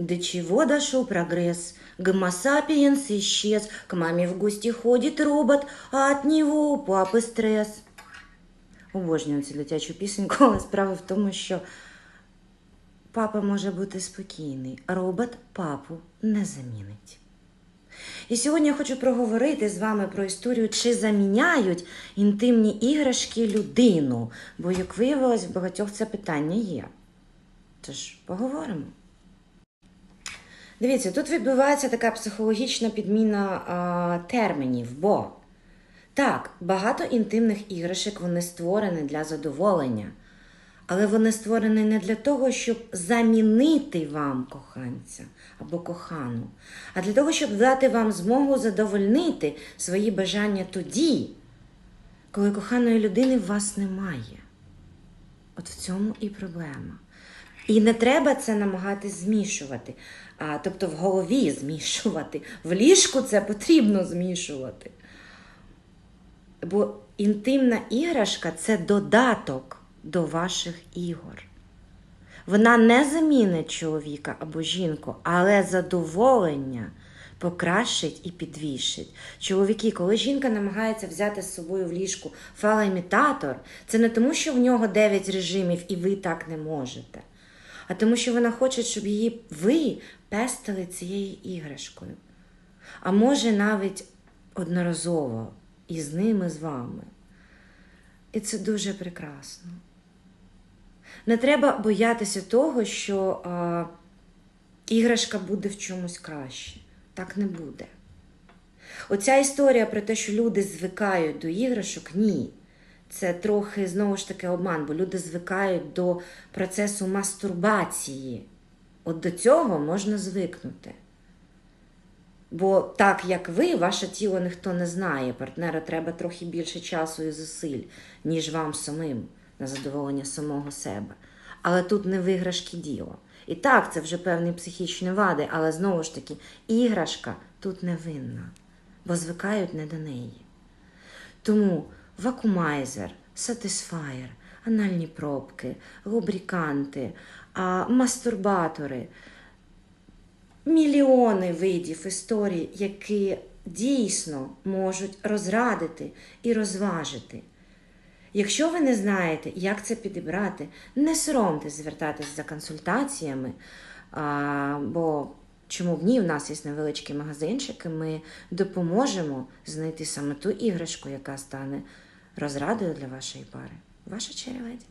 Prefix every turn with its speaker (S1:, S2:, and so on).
S1: До чего дошел прогресс? Гомо-сапиенс исчез, к маме в гости ходит робот, а от него у папи стрес. Обожнюю цю дитячу пісеньку, але справа в тому, що папа може бути спокійний, робот папу не замінить. І сьогодні я хочу проговорити з вами про історію, чи заміняють інтимні іграшки людину, бо, як виявилось, в багатьох це питання є. Тож поговоримо. Дивіться, тут відбувається така психологічна підміна а, термінів, бо так, багато інтимних іграшок вони створені для задоволення, але вони створені не для того, щоб замінити вам коханця або кохану, а для того, щоб дати вам змогу задовольнити свої бажання тоді, коли коханої людини в вас немає. От в цьому і проблема. І не треба це намагатись змішувати. А, тобто в голові змішувати. В ліжку це потрібно змішувати. Бо інтимна іграшка це додаток до ваших ігор. Вона не замінить чоловіка або жінку, але задоволення покращить і підвищить. Чоловіки, коли жінка намагається взяти з собою в ліжку фалоімітатор, це не тому, що в нього 9 режимів і ви так не можете, а тому, що вона хоче, щоб її ви пестили цією іграшкою. А може навіть одноразово і з ними, з вами. І це дуже прекрасно. Не треба боятися того, що а, іграшка буде в чомусь краще. Так не буде. Оця історія про те, що люди звикають до іграшок, ні. Це трохи знову ж таки обман, бо люди звикають до процесу мастурбації. От до цього можна звикнути. Бо так як ви, ваше тіло ніхто не знає. Партнера треба трохи більше часу і зусиль, ніж вам самим на задоволення самого себе. Але тут не виграшки діло. І так, це вже певні психічні вади, але знову ж таки, іграшка тут не винна, бо звикають не до неї. Тому вакумайзер, сатисфаєр, анальні пробки, лубриканти, мастурбатори мільйони видів історій, які дійсно можуть розрадити і розважити. Якщо ви не знаєте, як це підібрати, не соромтесь звертатись за консультаціями, бо чому б ні, в нас є невеличкий магазинчик, і ми допоможемо знайти саме ту іграшку, яка стане розрадою для вашої пари. Ваша черга леді.